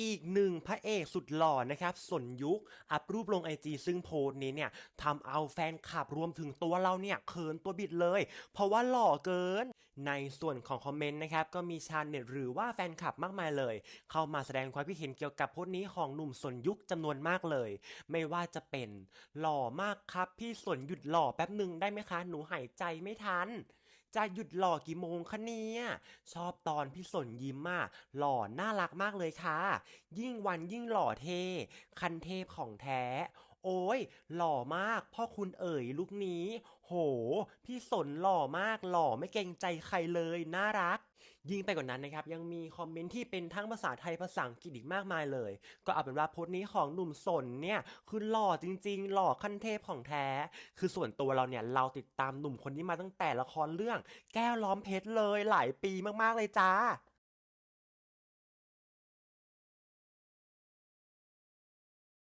อีกหนึ่งพระเอกสุดหล่อนะครับสนยุคอัพรูปลงไอจีซึ่งโพสต์นี้เนี่ยทำเอาแฟนคลับรวมถึงตัวเราเนี่ยเขินตัวบิดเลย เพราะว่าหล่อเกิน ในส่วนของคอมเมนต์นะครับก็มีชาวเน็ตหรือว่าแฟนคลับมากมายเลย เข้ามาแสดงความคิดเห็นเกี่ยวกับโพสต์นี้ของหนุ่มสนยุคจำนวนมากเลย ไม่ว่าจะเป็นหล่อมากครับพี่สนหยุดหล่อแป๊บหนึ่งได้ไหมคะ หนูหายใจไม่ทัน จะหยุดหล่อกี่โมงคะเนี่ยชอบตอนพี่สนยิ้มอะหล่อน่ารักมากเลยค่ะ ยิ่งวันยิ่งหล่อเท่คันเทพของแท้ โอ้ยหล่อมากพ่อคุณเอ๋ยลูกนี้ โห พี่สนหล่อมากหล่อไม่เกรงใจใครเลย น่ารัก ยิ่งไปกว่านั้นนะครับ ยังมีคอมเมนต์ที่เป็นทั้งภาษาไทยภาษาอังกฤษอีกมากมายเลย ก็เอาเป็นว่าโพสต์นี้ของหนุ่มสนเนี่ยคือหล่อจริง ๆ หล่อขั้นเทพของแท้ คือส่วนตัวเราเนี่ยเราติดตามหนุ่มคนนี้มาตั้งแต่ละครเรื่อง แก้วล้อมเพชรเลยหลายปีมากๆเลยจ้า